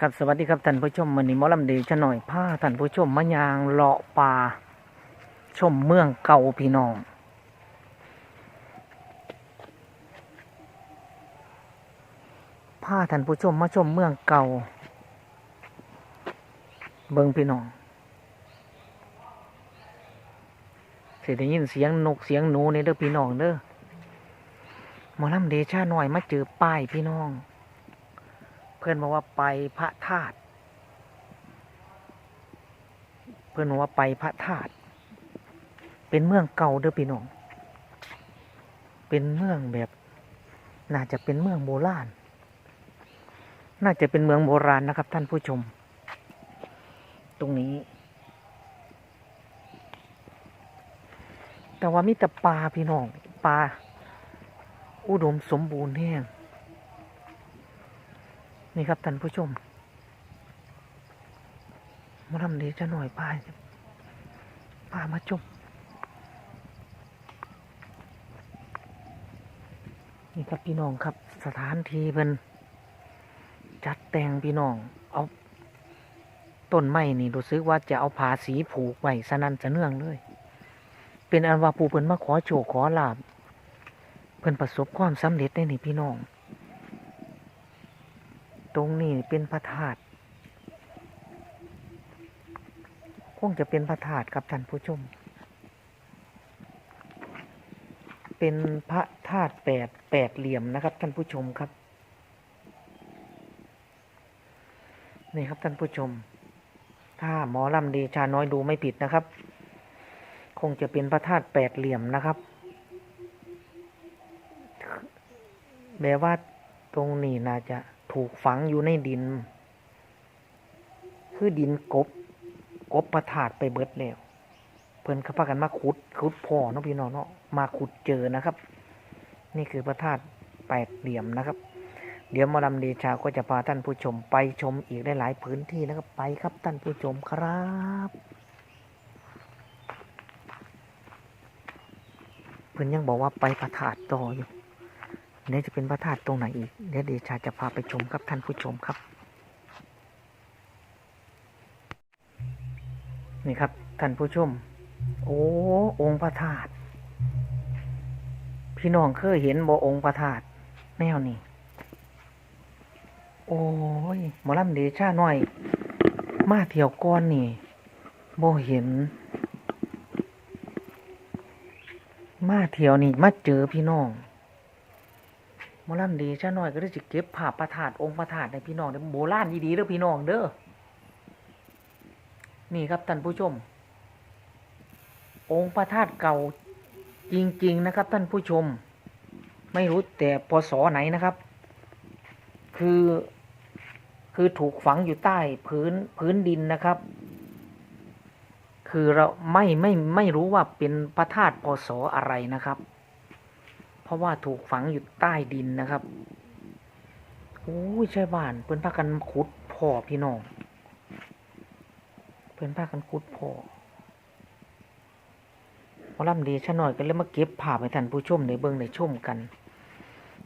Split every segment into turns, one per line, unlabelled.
ครับสวัสดีครับท่านผู้ชมวันนี้มอลำเดชะหน่อยผ้าท่านผู้ชมมายางเลาะป่าชมเมืองเก่าพี่น้อง ผ้าท่านผู้ชมมาชมเมืองเก่า เบิงพี่น้องเสิได้ยินเสียงนกเสียงหนูในเด้อพี่น้องเด้อมอลำเดชะหน่อยมาเจอป้ายพี่น้อง พื่อนบอกว่าไปพระธาตุเพื่อนบอกว่าไปพระธาตุเป็นเมืองเก่าเด้อพี่น้อง เป็นเมืองแบบ น่าจะเป็นเมืองโบราณ น่าจะเป็นเมืองโบราณนะครับ ท่านผู้ชม ตรงนี้ แต่ว่ามีแต่ปลาพี่น้องปลาอุดมสมบูรณ์แห้ง นี่ครับท่านผู้ชมมาทำดีจะหน่อยพายพามาชมนี่ครับพี่น้องครับสถานที่เป็นจัดแต่งพี่น้อง เอาต้นไม้นี่รู้สึกว่าจะเอาผาสีผูกไว้สนันจะเนื่องเลย เป็นอันว่าปูเพิ่นมาขอโชคขอลาบเพิ่นประสบความสำเร็จได้นี่พี่น้อง ตรงนี้เป็นพระธาตุคงจะเป็นพระธาตุครับท่านผู้ชม เป็นพระธาตุแปดแปดเหลี่ยมนะครับท่านผู้ชมครับ นี่ครับท่านผู้ชม ถ้าหมอลำเดชาน้อยดูไม่ผิดนะครับ คงจะเป็นพระธาตุแปดเหลี่ยมนะครับแปลว่าตรงนี้น่าจะ ถูกฝังอยู่ในดิน คือดินกบ กบประถาดไปเบิดแล้ว เพิ่นเขาพากันมาขุดขุดพ่อเนาะพี่น้องเนาะมาขุดเจอนะครับ นี่คือพระธาตุแปดเหลี่ยมนะครับ เดี๋ยวมอลำเดชาก็จะพาท่านผู้ชมไปชมอีกได้หลายพื้นที่นะครับไปครับท่านผู้ชมครับเพิ่นยังบอกว่าไปพระธาตุต่ออยู่ เดี๋ยวจะเป็นพระธาตุตรงไหนอีกเดี๋ยวเดชาจะพาไปชมครับท่านผู้ชมครับ นี่ครับท่านผู้ชม โอ้องค์พระธาตุพี่น้องเคยเห็นบ่องค์พระธาตุแนวนี้โอ้ยหมอลำเดชาหน่อย มาเที่ยวก้อนนี่บ่เห็น มาเที่ยวนี่มาเจอพี่น้อง มอลำดีชาหน่อยก็ได้สิเก็บภาพประธาตองค์ประธาตในพี่น้องเด้อโบราณดีๆเด้อพี่น้องเด้อนี่ครับท่านผู้ชม องค์ประธาตเก่าจริง ๆ นะครับ ท่านผู้ชม ไม่รู้แต่พศไหนนะครับ คือ คือถูกฝังอยู่ใต้พื้นพื้นดินนะครับ คือเราไม่ไม่ไม่รู้ว่าเป็นพระธาตุพศอะไรนะครับ เพราะว่าถูกฝังอยู่ใต้ดินนะครับโอ้ยใช่บ้านเพื่อนพากันขุดพ่อพี่น้อง เพื่อนพากันขุดพ่อพอลำดีชะหน่อยก็เลยมาเก็บภาพให้ท่านผู้ชมในเบิ้องในชมกัน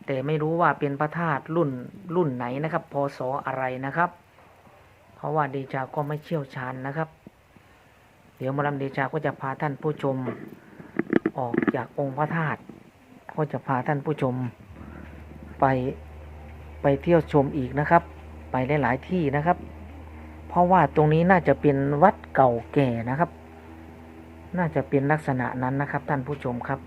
แต่ไม่รู้ว่าเป็นพระธาตุรุ่นรุ่นไหนนะครับ พศอะไรนะครับ เพราะว่าเดจาก็ไม่เชี่ยวชาญนะครับ เดี๋ยวมอลำเดชาก็จะพาท่านผู้ชมออกจากองค์พระธาตุ ก็จะพาท่านผู้ชมไปไปเที่ยวชมอีกนะครับ ไปหลาย ๆ ที่นะครับ เพราะว่าตรงนี้น่าจะเป็นวัดเก่าแก่นะครับ น่าจะเป็นลักษณะนั้นนะครับ ท่านผู้ชมครับ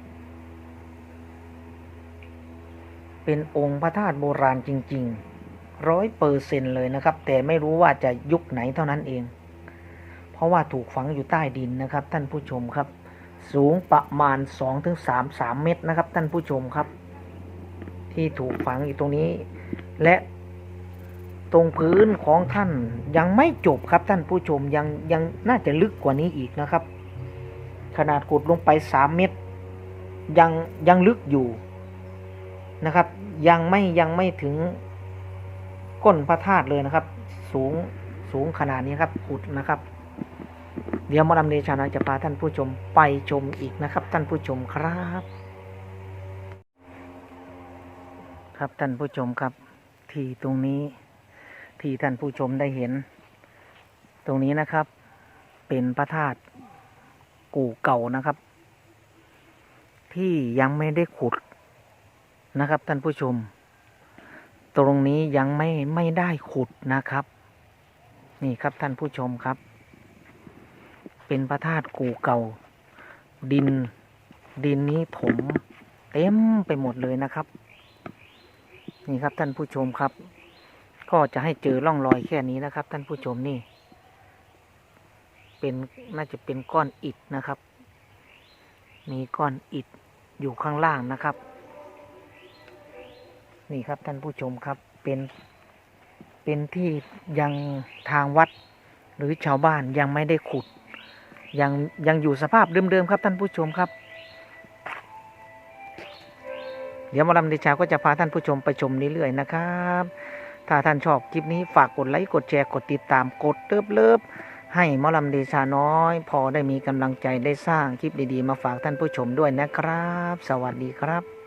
เป็นองค์พระธาตุโบราณจริง ๆ ร้อยเปอร์เซนเลยนะครับ แต่ไม่รู้ว่าจะยุคไหนเท่านั้นเอง เพราะว่าถูกฝังอยู่ใต้ดินนะครับ ท่านผู้ชมครับ สูงประมาณ 2-3ถึง3เมตรนะครับ ท่านผู้ชมครับ ที่ถูกฝังอยู่ตรงนี้ และตรงพื้นของท่านยังไม่จบครับท่านผู้ชมยังยังน่าจะลึกกว่านี้อีกนะครับ ขนาดขุดลงไป 3 เมตร ยังยังลึกอยู่นะครับ ยังไม่ยังไม่ถึงก้นพระธาตุเลยนะครับ สูงสูงขนาดนี้ครับขุดนะครับ เดี๋ยวมอดำเดชานะจะพาท่านผู้ชมไปชมอีกนะครับ ท่านผู้ชมครับ ครับท่านผู้ชมครับ ที่ตรงนี้ที่ท่านผู้ชมได้เห็น ตรงนี้นะครับ เป็นพระธาตุกู่เก่านะครับ ที่ยังไม่ได้ขุดนะครับ ท่านผู้ชม ตรงนี้ยังไม่ไม่ได้ขุดนะครับ นี่ครับท่านผู้ชมครับ เป็นพระธาตุกูเก่า ดิน ดินนี้ถมเต็มไปหมดเลยนะครับ นี่ครับท่านผู้ชมครับ ก็จะให้เจอร่องรอยแค่นี้นะครับ ท่านผู้ชมนี่ เป็นน่าจะเป็นก้อนอิฐนะครับ มีก้อนอิฐอยู่ข้างล่างนะครับ นี่ครับท่านผู้ชมครับเป็นเป็นที่ยังทางวัดหรือชาวบ้านยังไม่ได้ขุด ยังยังอยู่สภาพเดิมๆครับท่านผู้ชมครับ เดี๋ยวมอลำเดชาก็จะพาท่านผู้ชมไปชมนี้เรื่อยๆนะครับ ถ้าท่านชอบคลิปนี้ฝากกดไลค์กดแชร์กดติดตามกดเติบเลิฟให้หมอลำเดชาน้อย พอได้มีกำลังใจได้สร้างคลิปดีๆ มาฝากท่านผู้ชมด้วยนะครับ สวัสดีครับ